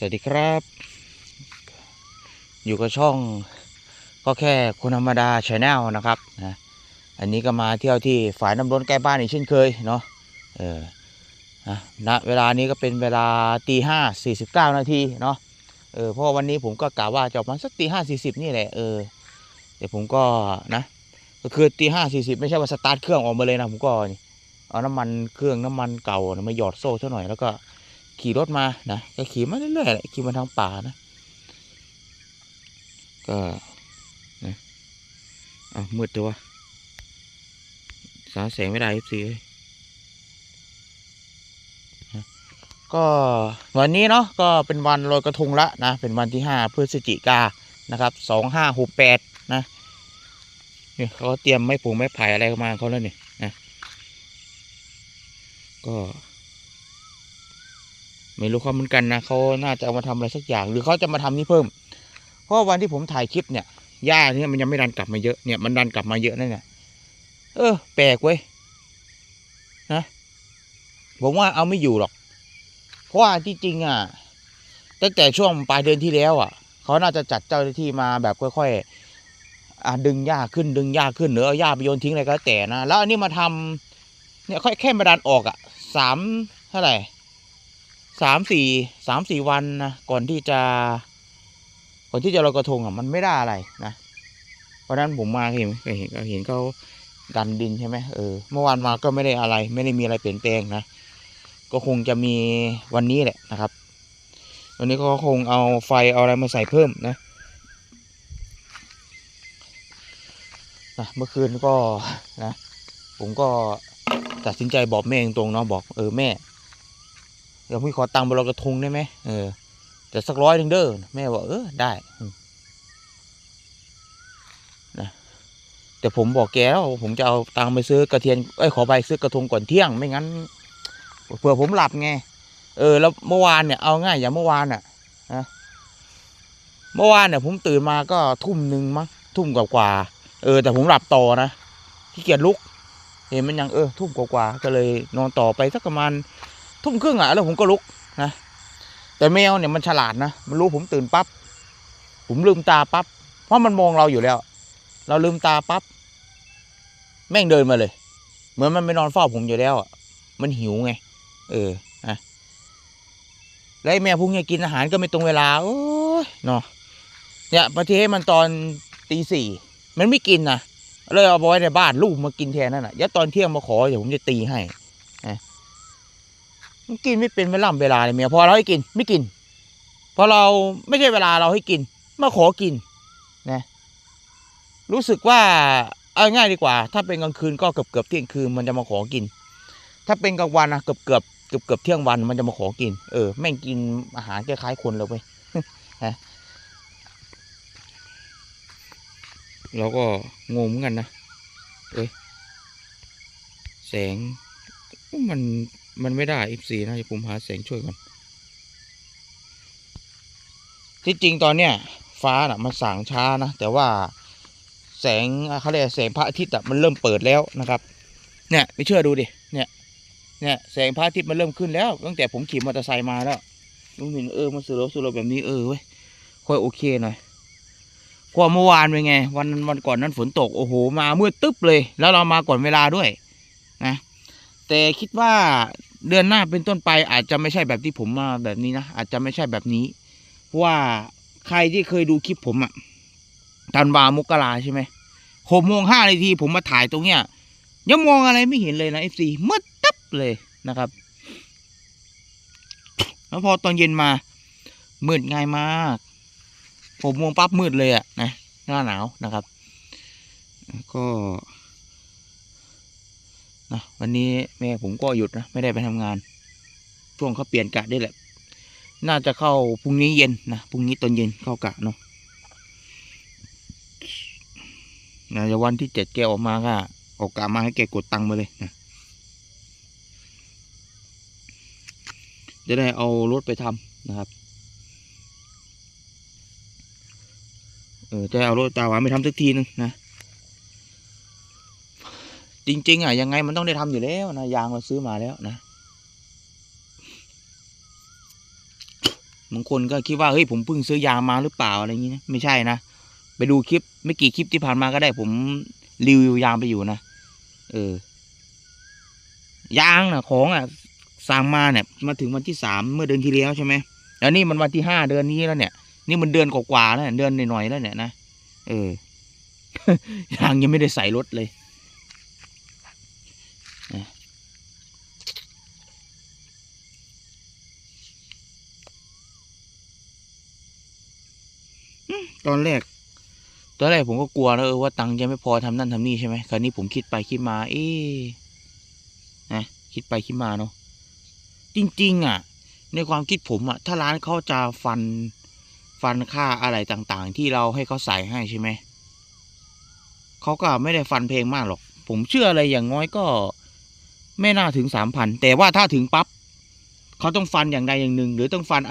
สวัสดีครับ อยู่กับช่องก็แค่คนธรรมดาชาแนลนะครับนะอันนี้ก็มาเที่ยวที่ฝ่ายน้ำร้นใกล้บ้านอีกเช่นเคยเนาะเออนะณเวลานี้ก็เป็นเวลาตีห้าสี่สิบเก้านาทีเนาะเออเพราะว่าวันนี้ผมก็กะว่าจะออกมาสักตีห้าสี่สิบนี่แหละเออเดี๋ยวผมก็นะก็คือตีห้าสี่สิบไม่ใช่ว่าสตาร์ทเครื่องออกมาเลยนะผมก็เอาน้ำมันเครื่องน้ำมันเก่ามาหยอดโซ่ซะหน่อยแล้วก็ ขี่รถมานะก็ขี่มาเรื่อยๆแหละขี่มาทางป่านะ ก็นะเอามืดตัวสาแสงไม่ได้ยิบสี่ก็วันนี้เนาะก็เป็นวันลอยกระทงละนะเป็นวันที่ห้าพฤศจิกานะครับสองห้าหกแปดนะเนี่ยเขาเตรียมไม้ผงไม้ไผ่อะไรมาเขาแล้วเนี่ยนะก็ ไม่รู้เขาเหมือนกันนะเขาน่าจะเอามาทำอะไรสักอย่าง หรือเขาจะมาทำนี่เพิ่ม เพราะว่าวันที่ผมถ่ายคลิปเนี่ยหญ้าเนี่ยมันยังไม่ดันกลับมาเยอะเนี่ยมันดันกลับมาเยอะนั่นเนี่ยเออ แปลกเว้ยนะผมว่าเอาไม่อยู่หรอก เพราะว่าที่จริงอะตั้งแต่ช่วงปลายเดือนที่แล้วอะเขาน่าจะจัดเจ้าหน้าที่มาแบบค่อยๆอะดึงหญ้าขึ้นดึงหญ้าขึ้นหรือเอาหญ้าไปโยนทิ้งอะไรก็แต่นะแล้วอันนี้มาทำเนี่ยค่อยแค่มาดันออกอะสามเท่าไหร่ สามสี่สามสี่วันนะก่อนที่จะก่อนที่จะลอยกระทงอะมันไม่ได้อะไรนะเพราะฉะนั้นผมมาเห็นเห็นเห็นเขาดันดินใช่ไหมเออเมื่อวานมาก็ไม่ได้อะไร ไม่ได้มีอะไรเปลี่ยนแปลงนะก็คงจะมีวันนี้แหละนะครับวันนี้ก็คงเอาไฟเอาอะไรมาใส่เพิ่มนะนะเมื่อคืนก็นะ ผมก็ตัดสินใจบอกแม่ตรงๆเนาะบอกเออแม่ เดี๋ยวพี่ขอตังค์บนลอยกระทงได้ไหมเออแต่สักร้อยหนึ่งเด้อแม่บอกเออได้นะแต่ผมบอกแกแล้วผมจะเอาตังค์ไปซื้อกระเทียนเอ้ยขอไปซื้อกระทงก่อนเที่ยงไม่งั้นเผื่อผมหลับไงเออแล้วเมื่อวานเนี่ยเอาง่ายอย่างเมื่อวานอะนะเมื่อวานเนี่ยผมตื่นมาก็ทุ่มหนึ่งมั้งทุ่มกว่าๆเออ แต่ผมหลับต่อนะขี้เกียจลุก เห็นมันยังเออทุ่มกว่าๆก็เลยนอนต่อไปสักประมาณ ทุ่มครึ่งอะแล้วผมก็ลุกนะแต่แมวเนี่ยมันฉลาดนะมันรู้ผมตื่นปั๊บผมลืมตาปั๊บเพราะมันมองเราอยู่แล้ว เราลืมตาปั๊บแม่งเดินมาเลย เหมือนมันไปนอนเฝ้าผมอยู่แล้วอะมันหิวไง เออนะแล้วแมวพวกเนี้ยกินอาหารก็ไม่ตรงเวลาโอ้ยเนาะเนี่ยบางทีให้มันตอนตีสี่มันไม่กินนะเลยเอาไว้ในบ้านลูกมากินแทนนั่นน่ะเดี๋ยวตอนเที่ยงมาขอเดี๋ยวผมจะตีให้ มันกินไม่เป็นเวลาเวลาเลยเมียพอเราให้กินไม่กินพอเราไม่ใช่เวลาเราให้กิน มาขอกินนะรู้สึกว่าเอาง่ายดีกว่า ถ้าเป็นกลางคืนก็เกือบเกือบเที่ยงคืนมันจะมาขอกิน ถ้าเป็นกลางวันนะเกือบเกือบเกือบเกือบเที่ยงวันมันจะมาขอกิน เออแม่งกินอาหารคล้ายๆคนเลยเว้ยฮะเราก็งงเหมือนกันนะเอ้ยแสงมัน มันไม่ได้ F4 นะเดี๋ยวผมหาแสงช่วยก่อนที่จริงตอนเนี้ยฟ้าน่ะมันสางช้านะ แต่ว่าแสงเขาเรียกแสงพระอาทิตย์อะมันเริ่มเปิดแล้วนะครับ เนี่ยไม่เชื่อดูดิเนี่ยเนี่ยแสงพระอาทิตย์มันเริ่มขึ้นแล้ว ตั้งแต่ผมขี่มอเตอร์ไซค์มาแล้วลุงเห็นเออมันสโลว์สโลว์แบบนี้เออเว้ยค่อยโอเคหน่อยเพราะว่าเมื่อวานเป็นไง วันวันก่อนนั้นฝนตกโอ้โหมามืดตึ๊บเลย แล้วเรามาก่อนเวลาด้วยนะแต่คิดว่า เดือนหน้าเป็นต้นไปอาจจะไม่ใช่แบบที่ผมมาแบบนี้นะอาจจะไม่ใช่แบบนี้เพราะว่าใครที่เคยดูคลิปผมอะธันวามกราใช่ไหมหกโมงห้านาทีผมมาถ่ายตรงเนี้ยยังมองอะไรไม่เห็นเลยนะเอฟซีมืดตึ๊บเลยนะครับแล้วพอตอนเย็นมามืดง่ายมากหกโมงปั๊บมืดเลยอะนะหน้าหนาวนะครับ ก็ นะวันนี้แม่ผมก็หยุดนะไม่ได้ไปทำงาน ช่วงเขาเปลี่ยนกะได้แหละ น่าจะเข้าพรุ่งนี้เย็นนะพรุ่งนี้ตอนเย็นเข้ากะเนาะนะวันที่เจ็ดแกออกมาก็ออกกะมาให้แกกดตังค์มาเลยนะจะได้เอารถไปทำนะครับเออจะเอารถตาหวานไปทำสักทีนึงนะ จริง ๆ อะ ยังไงมันต้องได้ทำอยู่แล้วนะ ยางเราซื้อมาแล้วนะบางคนก็คิดว่าเฮ้ยผมเพิ่งซื้อยางมาหรือเปล่าอะไรอย่างนี้นะไม่ใช่นะไปดูคลิปไม่กี่คลิปที่ผ่านมาก็ได้ ผมรีวิวยางไปอยู่นะเออยางนะของอะสั่งมาเนี่ย มาถึงวันที่สามเมื่อเดือนที่แล้วใช่ไหมแล้วนี่มันวันที่ห้าเดือนนี้แล้วเนี่ย นี่มันเดือนกว่าๆแล้วเนี่ยเดือนหน่อยๆแล้วเนี่ยนะเออยางยังไม่ได้ใส่รถเลยนะอืม ตอนแรก ตอนแรกผมก็กลัวนะเออว่าตังค์จะไม่พอทำนั่นทำนี่ใช่ไหมคราวนี้ผมคิดไปคิดมา เอ๊นะคิดไปคิดมาเนาะจริง ๆ อะ ในความคิดผมอะ ถ้าร้านเขาจะฟันฟันค่าอะไรต่างๆ ที่เราให้เขาใส่ให้ใช่ไหมเขาก็ไม่ได้ฟันเพลงมากหรอก ผมเชื่ออะไรอย่างน้อยก็ ไม่น่าถึงสามพันแต่ว่าถ้าถึงปั๊บเขาต้องฟันอย่างใดอย่างหนึ่ง หรือต้องฟัน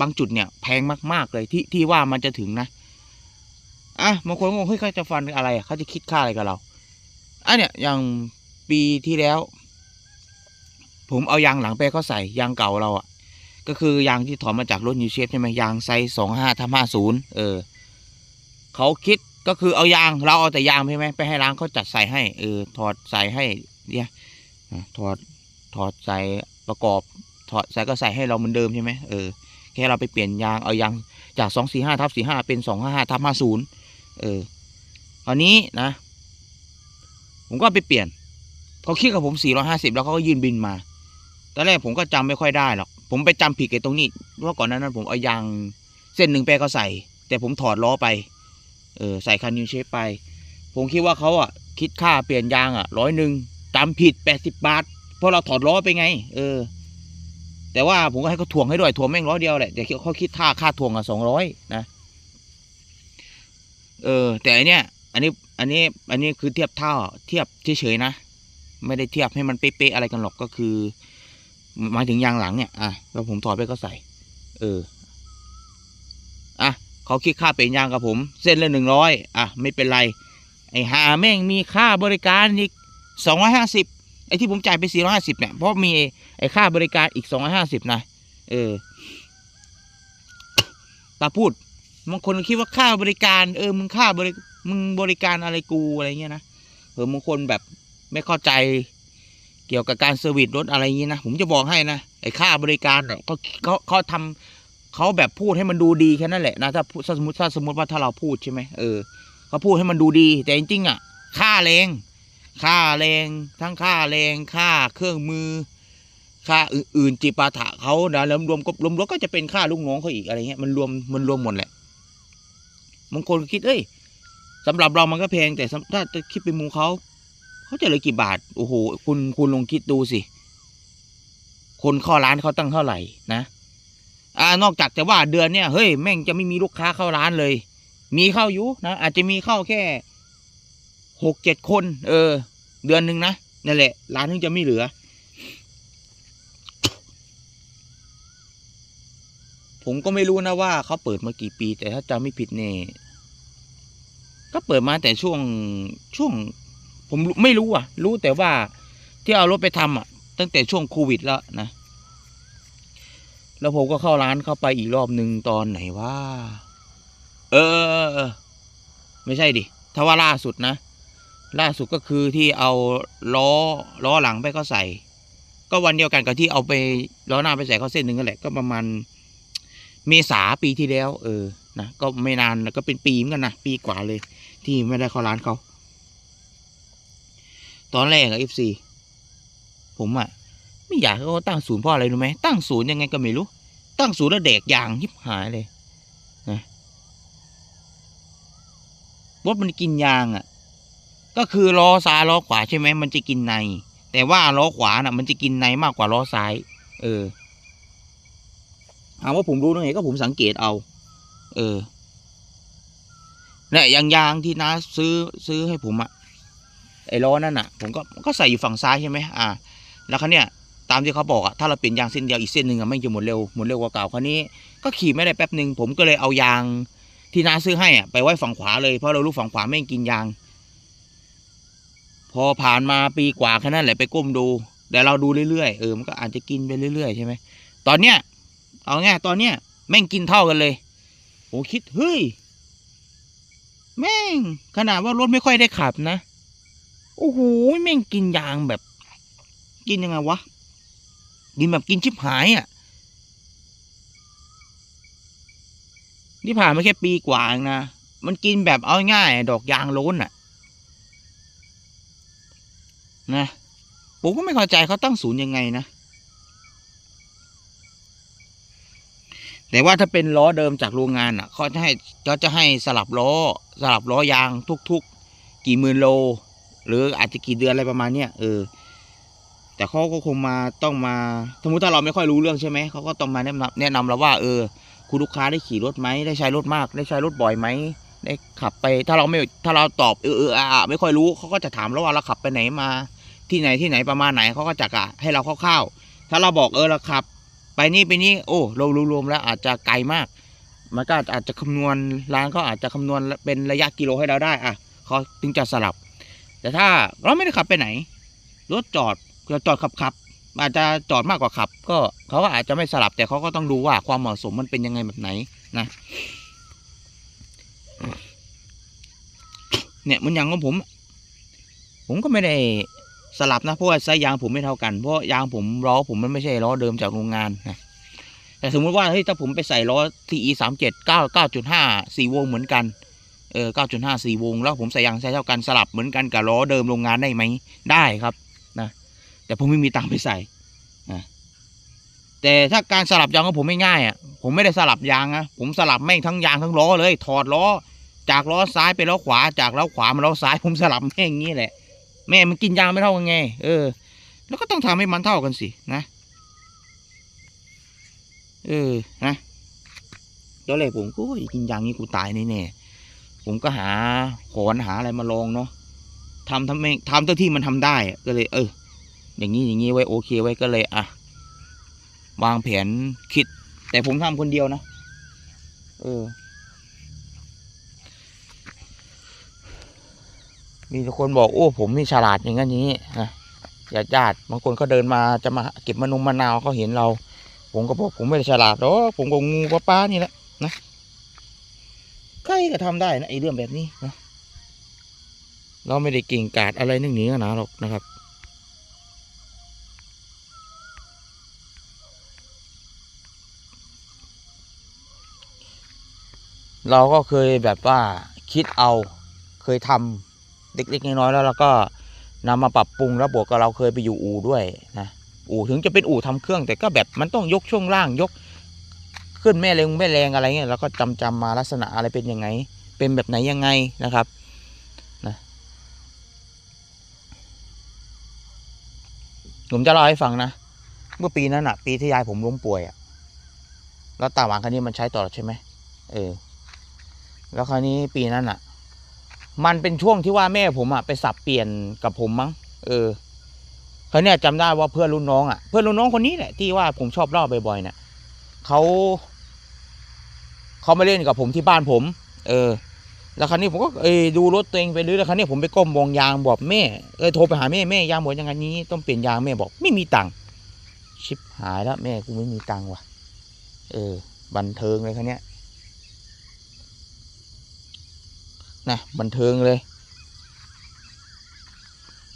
บางจุดเนี่ย แพงมากๆเลยที่ที่ว่ามันจะถึงนะ อะบางคนงงเฮ้ยเขาจะฟันอะไรอะเขาจะคิดค่าอะไรกับเราอะเนี่ยอย่างปีที่แล้ว ผมเอายางหลังไปให้เขาใส่ยางเก่าเราอะ ก็คือยางที่ถอนมาจากรถนิวเชฟใช่ไหมยางไซส์สองห้าทับห้าศูนย์เออเขาคิดก็คือเอายางเราเอาแต่ยางใช่ไหมไปให้ร้านเขาจัดใส่ให้เออถอดใส่ให้เนี่ยถอดถอดใส่ประกอบถอดใส่ก็ใส่ให้เราเหมือนเดิมใช่ไหมเออแค่เราไปเปลี่ยนยางเอายางจากสองสี่ห้าทับสี่ห้าเป็นสองห้าห้าทับห้าศูนย์ เออคราวนี้นะ ผมก็ไปเปลี่ยนเขาคิดกับผม450แล้วเขาก็ยื่นบินมาตอนแรกผมก็จำไม่ค่อยได้หรอก ผมไปจำผิดไอ้ตรงนี้เพราะก่อนนานั้นผมเอายางเส้นหนึ่งไปก็ใส่ แต่ผมถอดล้อไปเออใส่คันนิวเชฟไป ผมคิดว่าเขาอะคิดค่าเปลี่ยนยางอะร้อยหนึ่งจำผิด80บาทเพราะเราถอดล้อไปไง เออ แต่ว่าผมก็ให้เขาถ่วงให้ด้วยถ่วงแม่งร้อยเดียวแหละแต่เขาคิดค่าค่าถ่วงอะสองร้อยนะ เออ แต่อันเนี้ย อันนี้ อันนี้ อันนี้คือเทียบเท่า เทียบเฉยๆนะ ไม่ได้เทียบให้มันเป๊ะๆอะไรกันหรอก ก็คือหมายถึงยางหลังเนี่ย อะ แล้วผมถอดไปก็ใส่ เออ อะเขาคิดค่าเปลี่ยนยางกับผม เส้นละหนึ่งร้อยอะ ไม่เป็นไร ไอ้หาแม่งมีค่าบริการอีกสองร้อยห้าสิบไอ้ที่ผมจ่ายไปสี่ร้อยห้าสิบเนี่ย เพราะมีไอ้ค่าบริการอีกสองร้อยห้าสิบนะ เออตาพูด บางคนคิดว่าค่าบริการ เออมึงค่าบริมึงบริการอะไรกูอะไรเงี้ยนะเออบางคนแบบไม่เข้าใจเกี่ยวกับการเซอร์วิสรถอะไรอย่างงี้นะผมจะบอกให้นะไอ้ค่าบริการเขาเขาเขาทำเขาแบบพูดให้มันดูดีแค่นั้นแหละนะถ้าสมมติถ้าสมมติว่าถ้าเราพูดใช่ไหมเออเขาพูดให้มันดูดี แต่จริงๆอะ ค่าแรง ค่าแรง ทั้งค่าแรงค่าเครื่องมือ ค่าอื่นๆจิปาถะเขานะแล้วรวมก็รวมๆก็จะเป็นค่าลูกน้องเขาอีกอะไรเงี้ยมันรวมมันรวมหมดแหละ บางคนคิดเอ้ยสำหรับเรามันก็แพงแต่ถ้าจะคิดเป็นมูเขาเขาจะเหลยกี่บาทโอ้โหคุณคุณลองคิดดูสิ คนเข้าร้านเขาตั้งเท่าไหร่นะอ่านอกจากแต่ว่าเดือนเนี้ยเฮ้ยแม่งจะไม่มีลูกค้าเข้าร้านเลย มีเข้าอยู่นะอาจจะมีเข้าแค่หกเจ็ดคน เออ เดือนหนึ่งนะนั่นแหละ ร้านนึงจะไม่เหลือ ผมก็ไม่รู้นะว่าเขาเปิดมากี่ปี แต่ถ้าจำไม่ผิดเนี่ย ก็เปิดมาแต่ช่วงช่วง ผมไม่รู้อะ รู้แต่ว่าที่เอารถไปทำอะ ตั้งแต่ช่วงโควิดแล้วนะ แล้วผมก็เข้าร้านเข้าไปอีกรอบหนึ่งตอนไหนว่าเออเออ ไม่ใช่ดิถ้าว่าล่าสุดนะ ล่าสุดก็คือที่เอาล้อล้อหลังไปก็ใส่ ก็วันเดียวกันกับที่เอาไปล้อหน้าไปใส่เขาเส้นหนึ่งนั่นแหละ ก็ประมาณเมษาปีที่แล้ว เออ นะ ก็ไม่นานนะก็เป็นปีเหมือนกันนะ ปีกว่าเลย ที่ไม่ได้เข้าร้านเขา ตอนแรกอะเอฟซีผมอะไม่อยากให้เขาตั้งศูนย์เพราะอะไรรู้ไหมตั้งศูนย์ยังไงก็ไม่รู้ ตั้งศูนย์แล้วแดกยางยิบหายเลยนะรถมันกินยางอะก็คือล้อซ้ายล้อขวาใช่ไหมมันจะกินใน แต่ว่าล้อขวาน่ะ มันจะกินในมากกว่าล้อซ้าย เออถามว่าผมรู้ได้ไงก็ผมสังเกตเอา เออ เนี่ยยางยางที่น้าซื้อซื้อให้ผมอะไอ้ล้อนั่นอะผมก็ก็ใส่อยู่ฝั่งซ้ายใช่ไหมอ่า แล้วคันเนี้ยตามที่เขาบอกอะถ้าเราเปลี่ยนยางเส้นเดียวอีกเส้นหนึ่งอะไม่งจะหมดเร็วหมดเร็วกว่าเก่าคันนี้ก็ขี่ไม่ได้แป๊บหนึ่งผมก็เลยเอายางที่น้าซื้อให้อะไปไว้ฝั่งขวาเลยเพราะเรารู้ฝั่งขวาไม่งกินยาง พอผ่านมาปีกว่าแค่นั้นแหละไปก้มดูแต่เราดูเรื่อยๆเออมันก็อาจจะกินไปเรื่อยๆใช่ไหมตอนเนี้ยเอาง่ายตอนเนี้ยแม่งกินเท่ากันเลยผมคิดเฮ้ย แม่ง ขนาดว่ารถไม่ค่อยได้ขับนะ โอ้โหแม่งกินยางแบบ กินยังไงวะ กินแบบกินชิบหายอะนี่ผ่านมาแค่ปีกว่างนะ มันกินแบบเอาง่าย ดอกยางล้นอะ นะ ผมก็ไม่เข้าใจเขาตั้งศูนย์ยังไงนะ แต่ว่าถ้าเป็นล้อเดิมจากโรงงานอะเขาจะให้เขาจะให้สลับล้อ สลับล้อยางทุก ๆ กี่หมื่นโล หรืออาจจะกี่เดือนอะไรประมาณเนี้ยเออแต่เขาก็คงมาต้องมาสมมติถ้าเราไม่ค่อยรู้เรื่องใช่ไหมเขาก็ต้องมาแนะนำแนะนำเราว่า เออ คุณลูกค้าได้ขี่รถไหมได้ใช้รถมาก ได้ใช้รถบ่อยไหมได้ขับไป ถ้าเราไม่ถ้าเราตอบเออเอออะอะไม่ค่อยรู้เขาก็จะถามเราว่าเราขับไปไหนมา ที่ไหนที่ไหนประมาณไหนเขาก็จะกะให้เราคร่าวๆถ้าเราบอกเออเราขับ ไปนี่ไปนี่โอ้เรารวมๆแล้วอาจจะไกลมาก มันก็อาจจะคำนวณร้านก็อาจจะคำนวณเป็นระยะกิโลให้เราได้อะเขาถึงจะสลับ แต่ถ้าเราไม่ได้ขับไปไหน รถจอดจะจอดขับขับๆอาจจะจอดมากกว่าขับ ก็เขาก็อาจจะไม่สลับแต่เขาก็ต้องดูว่าความเหมาะสมมันเป็นยังไงแบบไหนนะเนี่ยมันอย่างของผม ผมก็ไม่ได้ สลับนะเพราะว่าไซส์ยางผมไม่เท่ากันเพราะยางผมล้อผมมันไม่ใช่ล้อเดิมจากโรงงานนะแต่สมมุติว่าเฮ้ยถ้าผมไปใส่ล้อ TE สามเจ็ดเก้าเก้าจุดห้าสี่วงเหมือนกันเออเก้าจุดห้าสี่วง แล้วผมใส่ยางไซส์เท่ากันสลับเหมือนกันกับล้อเดิมโรงงานได้ไหมได้ครับนะแต่ผมไม่มีตังค์ไปใส่นะแต่ถ้าการสลับยางของผมไม่ง่ายอะผมไม่ได้สลับยางนะผมสลับแม่งทั้งยางทั้งล้อเลย ถอดล้อ จากล้อซ้ายไปล้อขวาจากล้อขวามาล้อซ้ายผมสลับแม่งอย่างนี้แหละ แม่มันกินยาไม่เท่ากันไง เออ แล้วก็ต้องทำให้มันเท่ากันสินะ เออ นะตอนแรกผมก็โอ้ยกินยางนี้กูตายแน่ๆผมก็หาขอนหาอะไรมาลองเนาะทำทำเองทำเท่าที่มันทำได้ก็เลย เออ อย่างนี้อย่างนี้ไว้โอเคไว้ก็เลยอะวางแผนคิด แต่ผมทำคนเดียวนะ เออ มีคนบอกโอ้ผมนี่ฉลาดอย่างนั้นอย่างนี้นะญาติญาติบางคนเขาเดินมาจะมาเก็บมะนุมมะนาวเขาเห็นเรา ผมก็บอกผมไม่ได้ฉลาดหรอกผมก็งูป้าป้านี่แหละนะใครก็ทำได้นะไอ้เรื่องแบบนี้นะเราไม่ได้เก่งกาจอะไรนึกหนีขนาดหรอกนะครับเราก็เคยแบบว่าคิดเอาเคยทำ เล็กๆน้อยๆแล้วเราก็นำมาปรับปรุงแล้วบวกกับเราเคยไปอยู่อู่ด้วยนะอู่ถึงจะเป็นอู่ทำเครื่อง แต่ก็แบบมันต้องยกช่วงล่างยก ขึ้นแม่แรงแม่แรงอะไรเงี้ยเราก็จำจำมาลักษณะอะไรเป็นยังไง เป็นแบบไหนยังไงนะครับนะผมจะเล่าให้ฟังนะเมื่อปีนั้นอะปีที่ยายผมล้มป่วยอะแล้วตาหวานคันนี้มันใช้ต่อใช่ไหมเออแล้วคราวนี้ปีนั้นอะ มันเป็นช่วงที่ว่าแม่ผมอะไปสับเปลี่ยนกับผมมั้งเออคราเนี้ยจำได้ว่าเพื่อนรุ่นน้องอะเพื่อนรุ่นน้องคนนี้แหละที่ว่าผมชอบเล่าบ่อยๆเนี่ยเขาเขามาเล่นกับผมที่บ้านผม เออ แล้วคราวนี้ผมก็เออดูรถตัวเองไปเรื่อยแล้วคราวนี้ผมไปก้มมองยางบอกแม่เออโทรไปหาแม่แม่ยางหมดยังไงนี้ต้องเปลี่ยนยางแม่บอก ไม่มีตังค์ชิบหายแล้วแม่กูไม่มีตังค์ว่ะ เออ บันเทิงเลยคราวเนี้ย นะบันเทิงเลย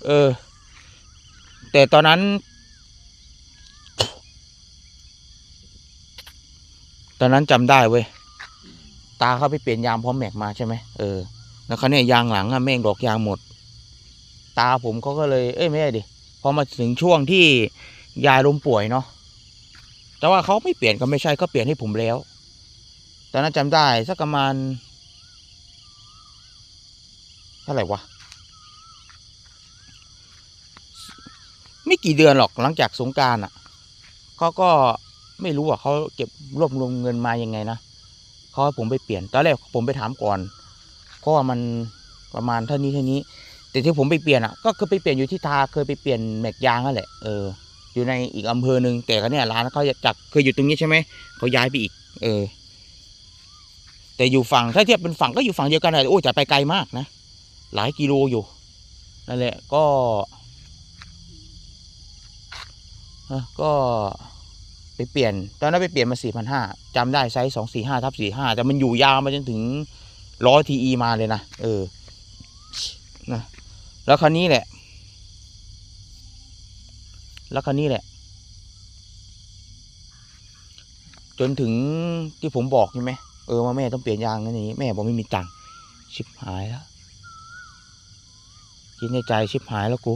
เออ แต่ตอนนั้น ตอนนั้นจำได้เว้ย ตาเขาไปเปลี่ยนยางพร้อมแม็กมาใช่ไหมเออ แล้วเขาเนี่ยยางหลังอะแม่งดอกยางหมด ตาผมเขาก็เลย เอ้ยไม่ใช่ดิ พอมาถึงช่วงที่ยายล้มป่วยเนาะ แต่ว่าเขาไม่เปลี่ยนก็ไม่ใช่ก็เปลี่ยนให้ผมแล้ว ตอนนั้นจำได้สักประมาณ ท่าไหร่วะ ไม่กี่เดือนหรอกหลังจากสงการอะเขาก็ไม่รู้อะเขาเก็บรวบรวมเงินมายังไงนะเขาให้ผมไปเปลี่ยนตอนแรกผมไปถามก่อนเพราะว่ามันประมาณเท่านี้เท่านี้ แต่ที่ผมไปเปลี่ยนอะ ก็คือไปเปลี่ยนอยู่ที่ทาเคยไปเปลี่ยนแม็กยางนั่นแหละเอออยู่ในอีกอำเภอหนึ่งแต่ก็เนี่ยร้านเขาจากเคยอยู่ตรงนี้ใช่ไหมเขาย้ายไปอีก เออ แต่อยู่ฝั่งถ้าเทียบเป็นฝั่งก็อยู่ฝั่งเดียวกันเลยโอ้จะไปไกลมากนะ หลายกิโลอยู่นั่นแหละก็ก็ไปเปลี่ยน ตอนนั้นไปเปลี่ยนมาสี่พันห้าจำได้ไซส์สองสี่ห้าทับสี่ห้าแต่มันอยู่ยาวมาจนถึงร้อยทีอีมาเลยนะเออนะแล้วคันนี้แหละ แล้วคันนี้แหละ จนถึงที่ผมบอกใช่ไหมเออว่าแม่ต้องเปลี่ยนยางนั่นนี่แม่บอกไม่มีตังค์ชิบหายแล้ว คิดในใจชิบหายแล้วกู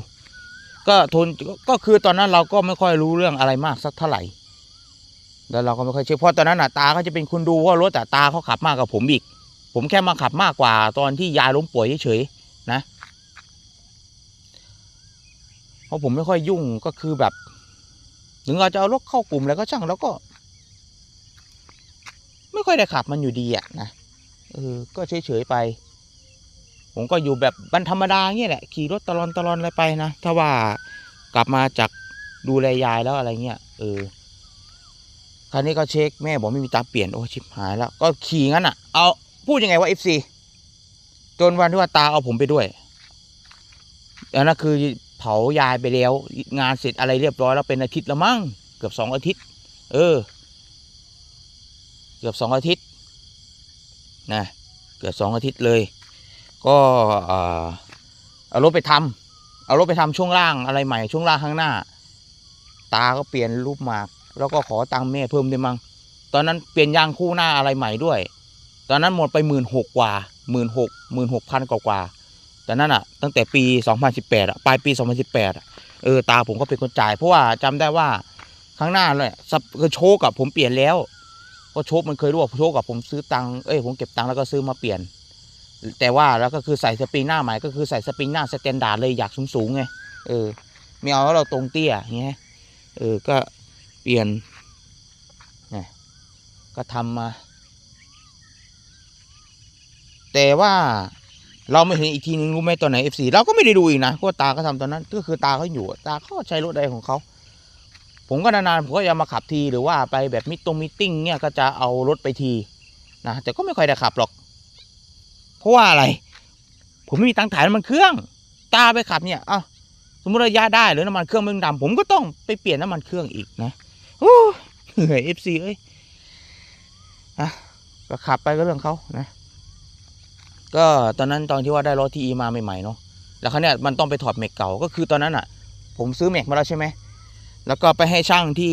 ก็ทนก็คือตอนนั้นเราก็ไม่ค่อยรู้เรื่องอะไรมากสักเท่าไหร่ แล้วเราก็ไม่ค่อยเชื่อเพราะตอนนั้นน่ะตาเขาจะเป็นคนดูว่ารถแต่ตาเขาขับมากกว่าผมอีก ผมแค่มาขับมากกว่า ตอนที่ยายล้มป่วยเฉยๆนะ เพราะผมไม่ค่อยยุ่งก็คือแบบ ถึงเราจะเอารถเข้ากลุ่มแล้วก็ช่างแล้วก็ ไม่ค่อยได้ขับมันอยู่ดีอะนะเออก็เฉยๆไป ผมก็อยู่แบบบันธรรมดาเงี้ยแหละขี่รถตลอนตลอนอะไรไปนะถ้าว่ากลับมาจากดูแลยายแล้วอะไรเงี้ยเออคราวนี้ก็เช็คแม่บอกไม่มีตาเปลี่ยนโอ้ชิบหายแล้ว ก็ขี่งั้นอะ เอาพูดยังไงว่า FC จนวันที่ว่าตาเอาผมไปด้วยอันนั้นคือเผายายไปแล้ว งานเสร็จอะไรเรียบร้อยแล้วเป็นอาทิตย์ละมั้งเกือบสองอาทิตย์ เออ เกือบสองอาทิตย์นะเกือบสองอาทิตย์เลย ก็เอารถไปทำเอารถไปทำช่วงล่างอะไรใหม่ช่วงล่างข้างหน้า ตาก็เปลี่ยนรูปหมาก แล้วก็ขอตังค์แม่เพิ่มด้มั้งตอนนั้นเปลี่ยนยางคู่หน้าอะไรใหม่ด้วย ตอนนั้นหมดไปหมื่นหกกว่าหมื่นหกหมื่นหกพันกว่ากว่าตอนนั้นอะ ตั้งแต่ปีสองพันสิบแปดอะปลายปีสองพันสิบแปดอะเออตาผมก็เป็นคนจ่าย เพราะว่าจำได้ว่าข้างหน้าเลยซับคือโชคกับผมเปลี่ยนแล้วเพราะโชคมันเคยรู้ว่าโชคกับผมซื้อตังค์เอ้ยผมเก็บตังค์แล้วก็ซื้อมาเปลี่ยน แต่ว่าแล้วก็คือใส่สปริงหน้าใหม่ก็คือใส่สปริงหน้าสแตนดาร์ดเลยอยากสูงๆไงเออไม่เอาเราตรงเตี้ยอย่างเงี้ยเออก็เปลี่ยนนะก็ทำมา แต่ว่าเราไม่เห็นอีกทีนึงรู้ไหมตอนไหน F4 เราก็ไม่ได้ดูอีกนะเพราะตาก็ทำตอนนั้น ก็คือตาเขาอยู่ ตาเขาใช้รถใดของเขา ผมก็นานๆผมก็จะมาขับทีหรือว่าไปแบบมิตรงมิติ้งเนี่ยก็จะเอารถไปทีนะแต่ก็ไม่ค่อยได้ขับหรอก เพราะว่าอะไร ผมไม่มีตังค์ถ่ายน้ำมันเครื่อง ตาไปขับเนี่ยเอ้าสมมติระยะได้หรือน้ำมันเครื่องมันดำผมก็ต้องไปเปลี่ยนน้ำมันเครื่องอีกนะโอ้เหนื่อยเอฟซีเอ้ยอะก็ขับไปก็เรื่องเขานะ ก็ตอนนั้นตอนที่ว่าได้รถทีอีมาใหม่ๆเนาะแล้วเขาเนี่ยมันต้องไปถอดแม็กเก่าก็คือตอนนั้นอะ ผมซื้อแม็กมาแล้วใช่ไหมแล้วก็ไปให้ช่างที่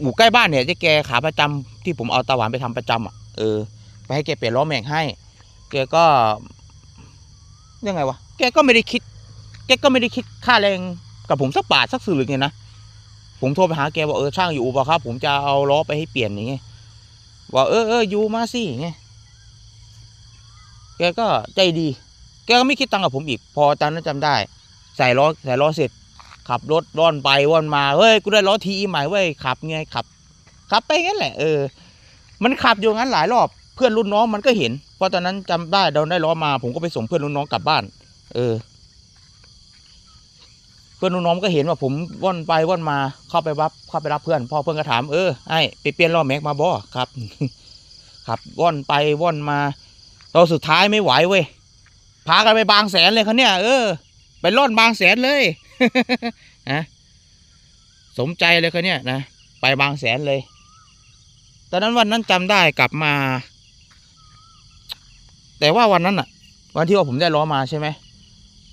อู่ใกล้บ้านเนี่ยที่แกขาประจำที่ผมเอาตาหวานไปทำประจำอะเออไปให้แกเปลี่ยนล้อแม็กให้ แกก็ยังไงวะแกก็ไม่ได้คิด แกก็ไม่ได้คิดค่าแรงกับผมสักบาทสักสลึงเนี่ยนะผมโทรไปหาแกบอกเออช่างอยู่อู่เปล่าครับ ผมจะเอาล้อไปให้เปลี่ยนอย่างเงี้ยบอกเออเอออยู่มาสิอย่างเงี้ยแกก็ใจดี แกก็ไม่คิดตังค์กับผมอีก พอตอนนั้นจำได้ ใส่ล้อใส่ล้อเสร็จ ขับรถร่อนไปว่อนมาเฮ้ยกูได้ล้อทีใหม่เว้ยขับไงขับ ขับไปงั้นแหละเออ มันขับอยู่งั้นหลายรอบ เพื่อนรุ่นน้องมันก็เห็น เพราะตอนนั้นจำได้เราได้ล้อมา ผมก็ไปส่งเพื่อนรุ่นน้องกลับบ้าน เออ เพื่อนรุ่นน้องก็เห็นว่าผมว่อนไปว่อนมาเข้าไปรับเข้าไปรับเพื่อนพ่อเพื่อนก็ถามเออไอ้ไปเปลี่ยนล้อแม็กมาบ่ครับขับว่อนไปว่อนมาตอนสุดท้ายไม่ไหวเว้ยพากันไปบางแสนเลยเขาเนี่ยเออไปล่อนบางแสนเลยนะสมใจเลยเขาเนี่ยนะไปบางแสนเลย ตอนนั้นวันนั้นจำได้กลับมา แต่ว่าวันนั้นอะวันที่ว่าผมได้ล้อมาใช่ไหม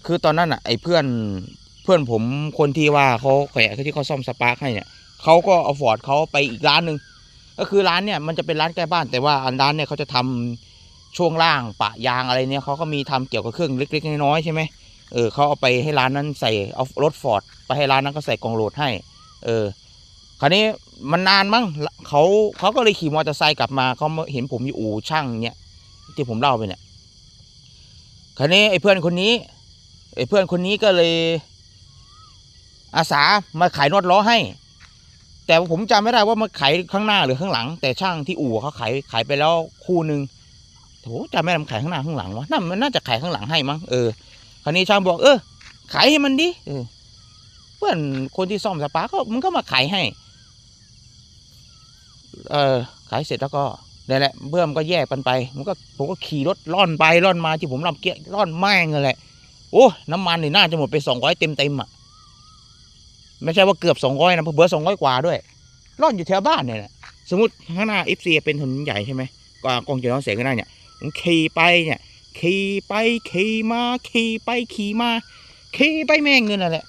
คือตอนนั้นอะไอ้เพื่อนเพื่อนผมคนที่ว่าเขาแขวะที่เขาซ่อมสปาร์คให้เนี่ยเขาก็เอาฟอร์ดเขาไปอีกร้านหนึ่งก็คือร้านเนี่ยมันจะเป็นร้านใกล้บ้าน แต่ว่าอันร้านเนี่ยเขาจะทำช่วงล่างปะยางอะไรเนี่ยเขาก็มีทำเกี่ยวกับเครื่องเล็กๆน้อยๆใช่ไหมเออเขาเอาไปให้ร้านนั้นใส่เอารถฟอร์ดไปให้ร้านนั้นก็ใส่กองโหลดให้ เออ คราวนี้มันนานมั้งเขาเขาก็เลยขี่มอเตอร์ไซค์กลับมาเขาเห็นผมอยู่อู่ช่างเนี่ย ที่ผมเล่าไปเนี่ยคราวนี้ไอ้เพื่อนคนนี้ไอ้เพื่อนคนนี้ก็เลยอาสามาขายนวดล้อให้ แต่ผมจำไม่ได้ว่ามาขายข้างหน้าหรือข้างหลัง แต่ช่างที่อู่เขาขายขายไปแล้วคู่หนึ่งโถจำไม่ได้มันขายข้างหน้าข้างหลังวะน่ามันน่าจะขายข้างหลังให้มั้งเออคราวนี้ช่างบอกเออขายให้มันดิเพื่อนคนที่ซ่อมสปาก็มันก็มาขายให้ เออขายเสร็จแล้วก็ นี่นแหละเพื่อนมันก็แยกกันไป มันก็ผมก็ขี่รถล่อนไปล่อนมาที่ผมลำเกียร์ล่อนแม่งเลยแหละโอ้น้ำมันนี่น่าจะหมดไปสองร้อยเต็มเต็มอะไม่ใช่ว่าเกือบสองร้อยนะเบอร์สองร้อยกว่าด้วยร่อนอยู่แถวบ้านเนี่ยแหละสมมติข้างหน้า FC เป็นถนนใหญ่ใช่ไหมกว่ากองจะน้องแสงก็ได้เนี่ยผมขี่ไปเนี่ยขี่ไปขี่มาขี่ไปขี่มาขี่ไปแม่งเงินนั่นแหละ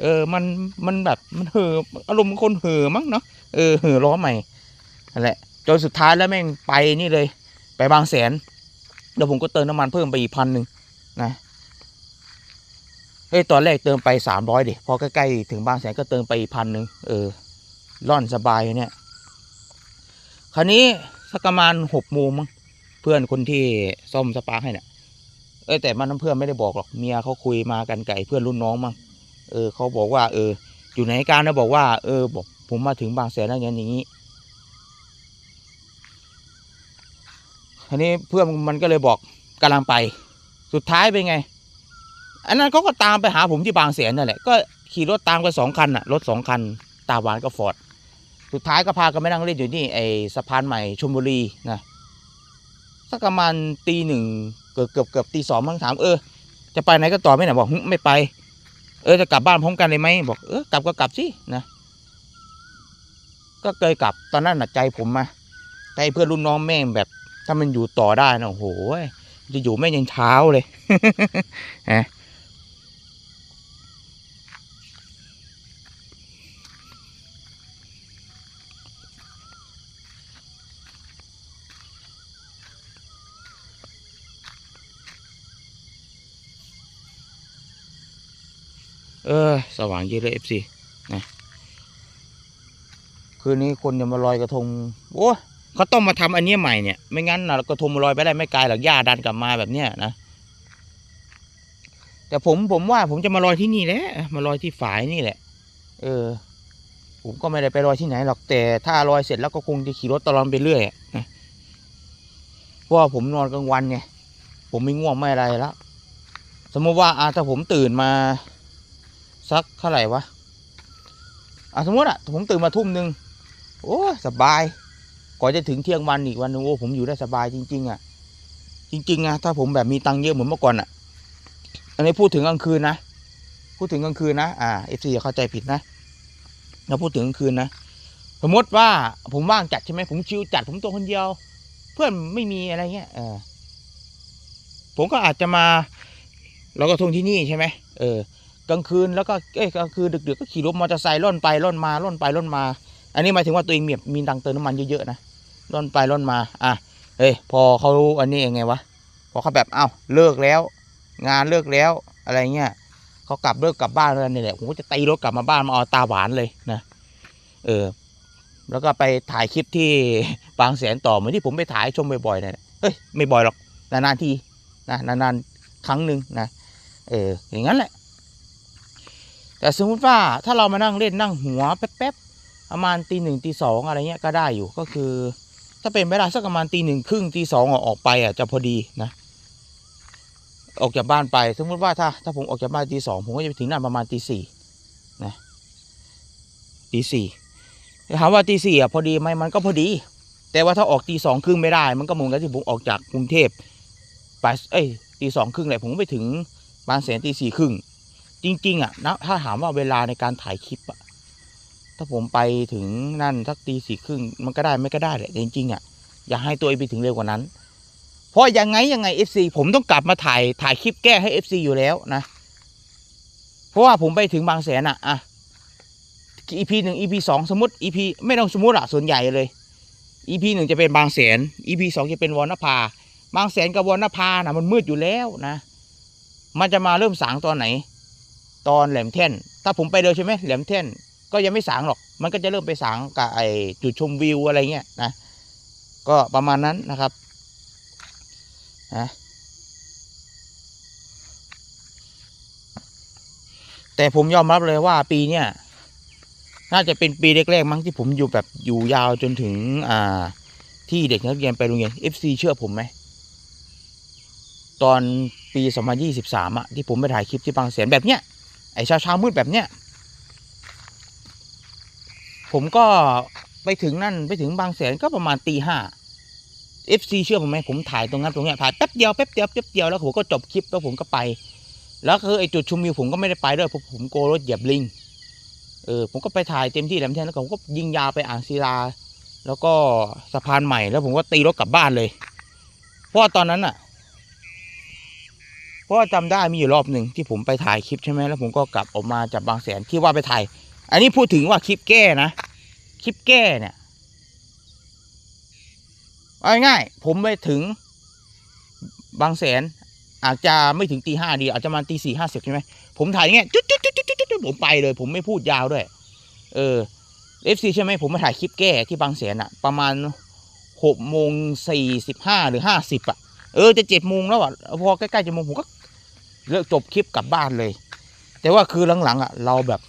เออ มัน มันแบบ มันเห่อ อารมณ์คนเห่อมั้งเนาะ เออ เห่อล้อใหม่นั่นแหละ จนสุดท้ายแล้วแม่งไปนี่เลย ไปบางแสนแล้วผมก็เติมน้ำมันเพิ่มไปอีกพันหนึ่งนะเอ้ยตอนแรกเติมไปสามร้อยดิพอใกล้ๆถึงบางแสนก็เติมไปอีกพันหนึ่งเออร่อนสบายเนี่ยคราวนี้สักประมาณหกโมงมั้งเพื่อนคนที่ซ่อมสปาร์คให้เนี่ยเอ้ยแต่มันน้ำเพื่อนไม่ได้บอกหรอกเมียเขาคุยมากันไก่เพื่อนรุ่นน้องมั้งเออเขาบอกว่า เออ อยู่ในเหตุการณ์แล้วบอกว่า เออบอกผมมาถึงบางแสนแล้วอย่างนี้ ทีนี้เพื่อนมันก็เลยบอกกำลังไป สุดท้ายเป็นไง อันนั้นเขาก็ตามไปหาผมที่บางแสนนั่นแหละก็ขี่รถตามกันสองคันอะรถสองคัน ตาหวานกับฟอร์ดสุดท้ายก็พากันไปนั่งเล่นอยู่นี่ไอสะพานใหม่ชลบุรีนะสักประมาณตีหนึ่งเกือบเกือบเกือบตีสองมั้งถามเออจะไปไหนก็ต่อไม่ไหนบอกไม่ไป เออจะกลับบ้านพร้อมกันเลยไหมบอกเออกลับก็กลับสินะก็เคยกลับตอนนั้นหนักใจผมมาแต่ไอ้เพื่อนรุ่นน้องแม่งแบบ ถ้ามันอยู่ต่อได้นะโอ้โหจะอยู่แม่ยันเช้าเลยฮะเออ สว่างเยอะเลยเอฟซีนะคืนนี้คนจะมาลอยกระทง โอ้ เขาต้องมาทำอันนี้ใหม่เนี่ย ไม่งั้นนะกระทมลอยไปได้ไม่ไกลหรอกหญ้าดันกลับมาแบบเนี้ยนะ แต่ผมผมว่าผมจะมาลอยที่นี่แหละ มาลอยที่ฝายนี่แหละ เออ ผมก็ไม่ได้ไปลอยที่ไหนหรอก แต่ถ้าลอยเสร็จแล้วก็คงจะขี่รถตลอดไปเรื่อยนะเพราะผมนอนกลางวันไง ผมไม่ง่วงไม่อะไรแล้ว สมมติว่าอาถ้าผมตื่นมา สักเท่าไหร่วะอะสมมติอะ ผมตื่นมาทุ่มหนึ่งโอ้สบาย ก่อนจะถึงเที่ยงวันอีกวันนึงโอ้ผมอยู่ได้สบายจริง ๆ อะ จริงๆอะถ้าผมแบบมีตังค์เยอะเหมือนเมื่อก่อนอะ อันนี้พูดถึงกลางคืนนะพูดถึงกลางคืนนะอ่าเอฟซีอย่าเข้าใจผิดนะเราพูดถึงกลางคืนนะสมมติว่าผมว่างจัดใช่ไหมผมชิวจัดผมตัวคนเดียว เพื่อนไม่มีอะไรเงี้ยเออผมก็อาจจะมาเราก็ทงที่นี่ใช่ไหมเออกลางคืนแล้วก็เอ้ยกลางคืนดึกๆก็ขี่รถมอเตอร์ไซค์ล่อนไปล่อนมาล่อนไปล่อนมา อันนี้หมายถึงว่าตัวเองมีมีตังเติมน้ำมันเยอะๆนะล่อนไปล่อนมา อะเฮ้ยพอเขารู้อันนี้ยังไงวะพอเขาแบบเอ้าเลิกแล้ว งานเลิกแล้วอะไรเงี้ยเขากลับเลิกกลับบ้านแล้วนี่แหละผมก็จะตีรถกลับมาบ้านมาเอาตาหวานเลยนะเออ แล้วก็ไปถ่ายคลิปที่บางแสนต่อเหมือนที่ผมไปถ่ายชมบ่อยๆนี่เฮ้ยไม่บ่อยหรอกนานๆทีนะนานๆครั้งหนึ่งนะเอออย่างนั้นแหละ แต่สมมติว่าถ้าเรามานั่งเล่นนั่งหัวแป๊บ ประมาณตีหนึ่งตีสองอะไรเงี้ยก็ได้อยู่ก็คือ ถ้าเป็นไปได้สักประมาณตีหนึ่งครึ่งตีสองออกไปอะจะพอดีนะ ออกจากบ้านไป สมมติว่าถ้าถ้าผมออกจากบ้านตีสองผมก็จะไปถึงนั่นประมาณตีสี่นะตีสี่ถามว่าตีสี่อะพอดีไหมมันก็พอดี แต่ว่าถ้าออกตีสองครึ่งไม่ได้ มันก็เหมือนกับที่ผมออกจากกรุงเทพไปเอ้ยตีสองครึ่งแหละผมไปถึงบางแสนตีสี่ครึ่งจริง ๆ อะนะถ้าถามว่าเวลาในการถ่ายคลิปอะ ถ้าผมไปถึงนั่นสักตีสี่ครึ่งมันก็ได้ไม่ก็ได้แหละจริงๆอะอยากให้ตัวเองไปถึงเร็วกว่านั้น เพราะยังไงยังไง FC ผมต้องกลับมาถ่ายถ่ายคลิปแก้ให้ FC อยู่แล้วนะ เพราะว่าผมไปถึงบางแสนอะอะ EP หนึ่ง EP สองสมมติ EP ไม่ต้องสมมติอะส่วนใหญ่เลย EP หนึ่งจะเป็นบางแสน EP สองจะเป็นวรรณภาบางแสนกับวรรณภานะมันมืดอยู่แล้วนะ มันจะมาเริ่มสางตอนไหน ตอนแหลมแท่น ถ้าผมไปเดินใช่ไหมแหลมแท่น ก็ยังไม่สางหรอก มันก็จะเริ่มไปสางกับไอจุดชมวิวอะไรเงี้ยนะ ก็ประมาณนั้นนะครับนะแต่ผมยอมรับเลยว่าปีเนี้ยน่าจะเป็นปีแรกๆมั้งที่ผมอยู่แบบอยู่ยาวจนถึง อ่า ที่เด็กนักเรียนไปโรงเรียน FC เชื่อผมไหมตอนปี 2023อะที่ผมไปถ่ายคลิปที่บางแสนแบบเนี้ยไอ้เช้าเช้ามืดแบบเนี้ย ผมก็ไปถึงนั่นไปถึงบางแสนก็ประมาณตีห้า FC เชื่อผมไหมผมถ่ายตรงนั้นตรงเนี้ยถ่ายแป๊บเดียวแป๊บเดียวแป๊บเดียวแล้วผมก็จบคลิปแล้วผมก็ไป แล้วคือไอ้จุดชมวิวผมก็ไม่ได้ไปด้วยเพราะผมโกรถเหยียบลิงเออผมก็ไปถ่ายเต็มที่แหลมแท่นแล้วผมก็ยิงยาวไปอ่างศิลา แล้วก็สะพานใหม่แล้วผมก็ตีรถกลับบ้านเลย เพราะตอนนั้นอะเพราะว่าจำได้มีอยู่รอบหนึ่งที่ผมไปถ่ายคลิปใช่ไหมแล้วผมก็กลับออกมาจากบางแสนที่ว่าไปถ่าย อันนี้พูดถึงว่าคลิปแก้นะ คลิปแก้เนี่ยเอาง่ายๆผมไปถึงบางแสนอาจจะไม่ถึงตีห้าดีอาจจะมาตีสี่ห้าสิบใช่ไหมผมถ่ายอย่างเงี้ยจุดจุดจุดจุดจุดจุดผมไปเลย ผมไม่พูดยาวด้วย เออเอฟซีใช่ไหมผมมาถ่ายคลิปแก้ที่บางแสนอะประมาณหกโมงสี่สิบห้าหรือห้าสิบอะเออจะเจ็ดโมงแล้วอะพอใกล้ๆจะโมงผมก็เลิกจบคลิปกลับบ้านเลย แต่ว่าคือหลังๆอะเราแบบ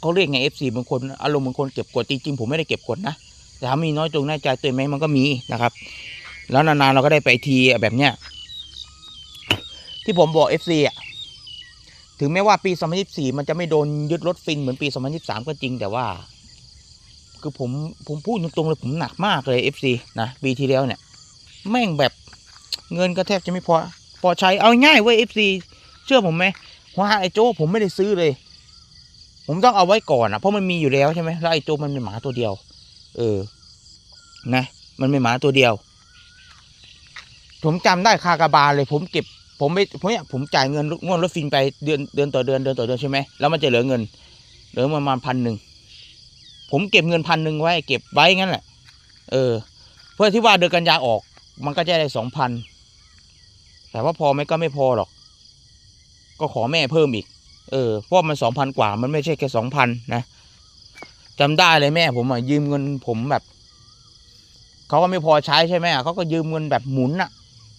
เขาเรียกไงเอฟซีบางคนอารมณ์บางคนเก็บกดจริงๆผมไม่ได้เก็บกดนะแต่ถ้ามีน้อยตรงน้อยใจตัวไหมมันก็มีนะครับ แล้วนานๆเราก็ได้ไปทีแบบเนี้ยที่ผมบอก FC อะถึงแม้ว่าปี 2024 มันจะไม่โดนยึดรถฟินเหมือนปี 2023 ก็จริงแต่ว่า คือผมผมพูดตรงๆเลยผมหนักมากเลย FC นะ ปีที่แล้วเนี่ย แม่งแบบเงินก็แทบจะไม่พอ พอใช้เอาง่ายเว้ย FC เชื่อผมไหมว่าไอ้โจ้ผมไม่ได้ซื้อเลย ผมต้องเอาไว้ก่อนอะเพราะมันมีอยู่แล้วใช่ไหมแล้วไอ้โจมันเป็นหมาตัวเดียว เออ นะ มันเป็นหมาตัวเดียว ผมจำได้คากาบาลเลย ผมเก็บ ผมไม่ผมเนี่ยผมจ่ายเงินงวดรถฟินไปเดือนเดือนต่อเดือนเดือนต่อเดือนใช่ไหมแล้วมันจะเหลือเงินเหลือประมาณพันหนึ่งผมเก็บเงินพันหนึ่งไว้ เก็บไว้งั้นแหละ เออ เพื่อที่ว่าเดือนกันยาออก มันก็จะได้สองพันแต่ว่าพอไหมก็ไม่พอหรอก ก็ขอแม่เพิ่มอีก เออเพราะมันสองพันกว่ามันไม่ใช่แค่สองพันนะจำได้เลยแม่ผมอะยืมเงินผมแบบเขาก็ไม่พอใช้ใช่ไหมเขาก็ยืมเงินแบบหมุนอะ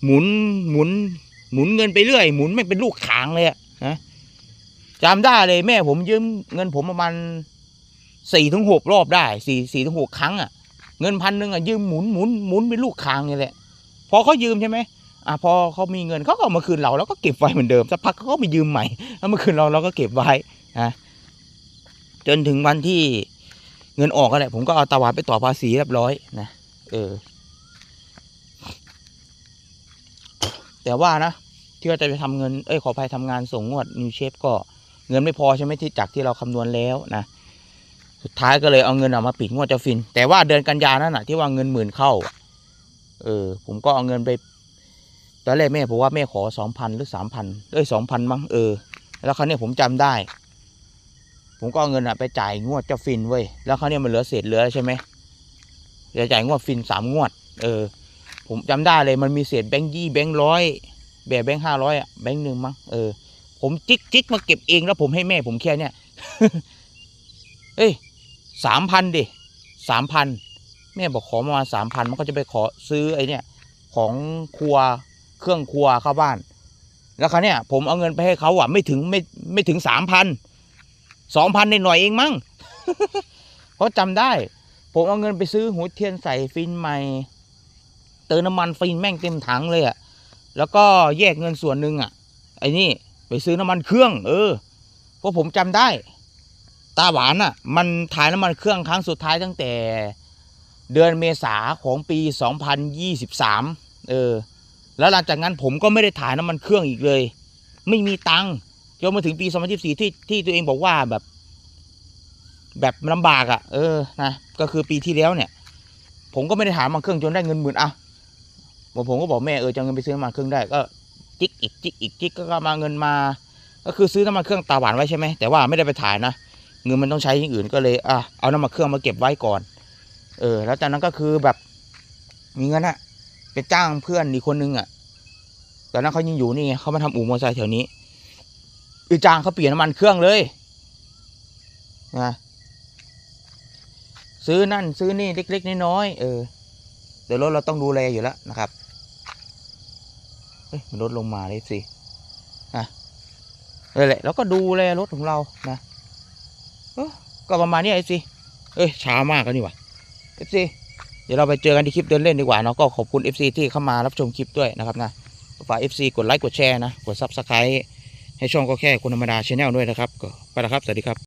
หมุนหมุน หมุนเงินไปเรื่อย หมุนไม่เป็นลูกขางเลยอะนะจำได้เลยแม่ผมยืมเงินผมประมาณสี่ถึงหกรอบได้สี่สี่ถึงหกครั้งอะเงินพันหนึ่งอะยืมหมุนหมุนหมุนเป็นลูกคางนี่แหละพอเขายืมใช่ไหม อะพอเขามีเงินเขาก็เอามาคืนเราแล้วก็เก็บไว้เหมือนเดิมสักพักเขาก็ไปยืมใหม่แล้วมาคืนเราเราก็เก็บไว้นะจนถึงวันที่เงินออกก็แหละผมก็เอาตาวาดไปต่อภาษีเรียบร้อยนะเออ แต่ว่านะที่ว่าจะไปทำเงินเอ้ยขออภัยทำงานส่งงวดนิวเชฟก็เงินไม่พอใช่ไหมที่จากที่เราคำนวณแล้วนะสุดท้ายก็เลยเอาเงินออกมาปิดงวดจ้าฟิน แต่ว่าเดือนกันยานั่นน่ะที่ว่าเงินหมื่นเข้า เออ ผมก็เอาเงินไป ตอนแรกแม่บอกว่าแม่ขอสองพันหรือสามพันเอ้ยสองพันมั้งเออ แล้วคราวนี้ผมจำได้ ผมก็เอาเงินอะไปจ่ายงวดเจ้าฟินเว้ยแล้วคราวนี้มันเหลือเศษเหลือใช่ไหมเดี๋ยวจ่ายงวดฟินสามงวด เออ ผมจำได้เลยมันมีเศษแบงค์ยี่แบงค์ร้อยแบบแบงค์ห้าร้อยอะแบงค์หนึ่งมั้งเออผมจิกจิกมาเก็บเองแล้วผมให้แม่ผมแค่เนี้ยเอ้ยสามพันดิสามพันแม่บอกขอมาสามพันมันก็จะไปขอซื้อไอ้เนี่ยของครัว เครื่องครัวเข้าบ้าน แล้วคราวเนี้ยผมเอาเงินไปให้เขาอะไม่ถึงไม่ไม่ถึงสามพันสองพันหน่อยเองมั้งเพราะจำได้ ผมเอาเงินไปซื้อหัวเทียนใส่ฟินใหม่เติมน้ำมันฟินแม่งเต็มถังเลยอะ่ะแล้วก็แยกเงินส่วนหนึ่งอะ่ะ ไอ้นี่ไปซื้อน้ำมันเครื่อง เออเพราะผมจำได้ ตาหวานอะ่ะ มันถ่ายน้ำมันเครื่องครั้งสุดท้ายตั้งแต่ เดือนเมษาของปี 2023 เออ แล้วหลังจากนั้นผมก็ไม่ได้ถ่ายน้ำมันเครื่องอีกเลย ไม่มีตังค์จนมาถึงปี2024ที่ที่ตัวเองบอกว่าแบบ แบบลำบากอะ่ะ เออนะก็คือปีที่แล้วเนี่ย ผมก็ไม่ได้ถามมาเครื่องจนได้เงินหมื่นอะผมผมก็บอกแม่เออจะเอาเงินไปซื้อน้ำมันเครื่องได้ก็จิกอีกจิกอีกจิกก็มาเงินมา ก็คือซื้อน้ำมันเครื่องตาหวานไว้ใช่ไหมแต่ว่าไม่ได้ไปถ่ายนะเงินมันต้องใช้อย่างอื่นก็เลยอะเอาน้ำมันเครื่องมาเก็บไว้ก่อน เออ แล้วจากนั้นก็คือแบบมีเงินอะไปจ้างเพื่อนอีกคนนึงอะ ตอนนั้นเขายังอยู่นี่ไงเขามาทำอู่มอเตอร์ไซค์แถวนี้ไปจ้างเขาเปลี่ยนน้ำมันเครื่องเลยนะซื้อนั่นซื้อนี่เล็กๆน้อยๆเออเดี๋ยวรถเราต้องดูแลอยู่แล้วนะครับเฮ้ยมันลดลงมาเลยสินะเลยแหละแล้วก็ดูแลรถของเรานะเออก็ประมาณนี้ไอ้สิเอ้ยช้ามากแล้วนี่หว่ะเอฟซีเดี๋ยวเราไปเจอกันที่คลิปเดินเล่นดีกว่าเนาะก็ขอบคุณ FC ที่เข้ามารับชมคลิปด้วยนะครับนะ ฝาก FC กดไลค์กดแชร์นะ กดซับสไครต์ให้ช่องก็แค่คนธรรมดาชแนลด้วยนะครับ ก็ไปละครับ สวัสดีครับ